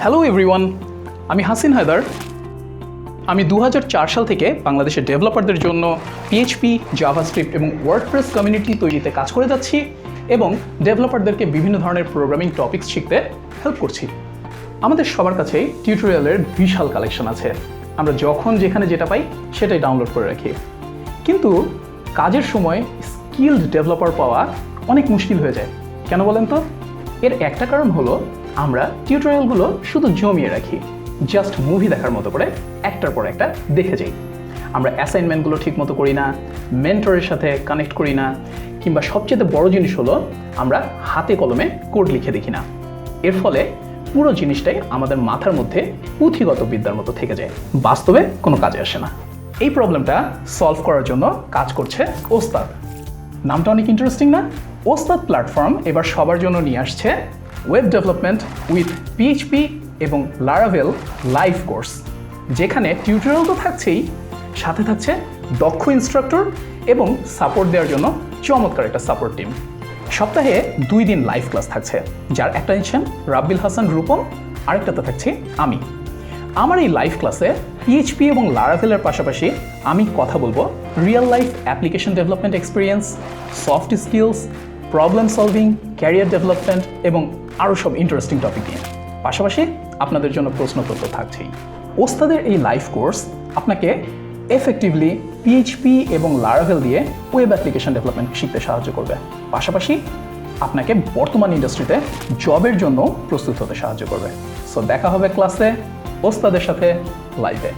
Hello everyone আমি হাসিন হায়দার। আমি দু হাজার চার সাল থেকে বাংলাদেশের ডেভেলপারদের জন্য পিএইচপি জাভাস্ক্রিপ্ট এবং ওয়ার্ডপ্রেস কমিউনিটি তৈরিতে কাজ করে যাচ্ছি এবং ডেভেলপারদেরকে বিভিন্ন ধরনের প্রোগ্রামিং টপিকস শিখতে হেল্প করছি। আমাদের সবার কাছেই টিউটোরিয়ালের বিশাল কালেকশন আছে। আমরা যখন যেখানে যেটা পাই সেটাই ডাউনলোড করে রাখি। কিন্তু কাজের সময় স্কিলড ডেভেলপার পাওয়া অনেক মুশকিল হয়ে যায়। কেন বলেন তো? এর একটা কারণ হলো আমরা টিউটোরিয়ালগুলো শুধু জমিয়ে রাখি জাস্ট মুভি দেখার মতো করে একটার পর একটা দেখে যাই। আমরা অ্যাসাইনমেন্টগুলো ঠিক মতো করি না মেন্টরের সাথে কানেক্ট করি না, কিংবা সবচেয়ে বড় জিনিস হলো আমরা হাতে কলমে কোড লিখে দেখি না। এর ফলে পুরো জিনিসটাই আমাদের মাথার মধ্যে পুঁথিগত বিদ্যার মতো থেকে যায়, বাস্তবে কোনো কাজে আসে না। এই প্রবলেমটা সলভ করার জন্য কাজ করছে ওস্তাদ। নামটা অনেক ইন্টারেস্টিং না? ওস্তাদ প্ল্যাটফর্ম এবার সবার জন্য নিয়ে আসছে ওয়েব ডেভেলপমেন্ট উইথ পিএইচপি এবং লারাভেল লাইভ কোর্স যেখানে টিউটোরিয়াল তো থাকছেই, সাথে থাকছে দক্ষ ইনস্ট্রাক্টর এবং সাপোর্ট দেওয়ার জন্য চমৎকার একটা সাপোর্ট টিম সপ্তাহে দুই দিন লাইভ ক্লাস থাকছে, যার একটা নিচ্ছেন রাব্বিল হাসান, রূপম, আরেকটাতে থাকছি আমি। আমার এই লাইভ ক্লাসে পিএইচপি এবং লারাভেলের পাশাপাশি আমি কথা বলব real life application development experience soft skills problem solving career development এবং আরও সব ইন্টারেস্টিং টপিক নিয়ে। পাশাপাশি আপনাদের জন্য প্রশ্নপত্র থাকছেই। ওস্তাদের এই লাইভ কোর্স আপনাকে এফেক্টিভলি পিএইচপি এবং লারাভেল দিয়ে ওয়েব অ্যাপ্লিকেশন ডেভেলপমেন্ট শিখতে সাহায্য করবে। পাশাপাশি আপনাকে বর্তমান ইন্ডাস্ট্রিতে জবের জন্য প্রস্তুত হতে সাহায্য করবে। সো দেখা হবে ক্লাসে ওস্তাদের সাথে লাইভে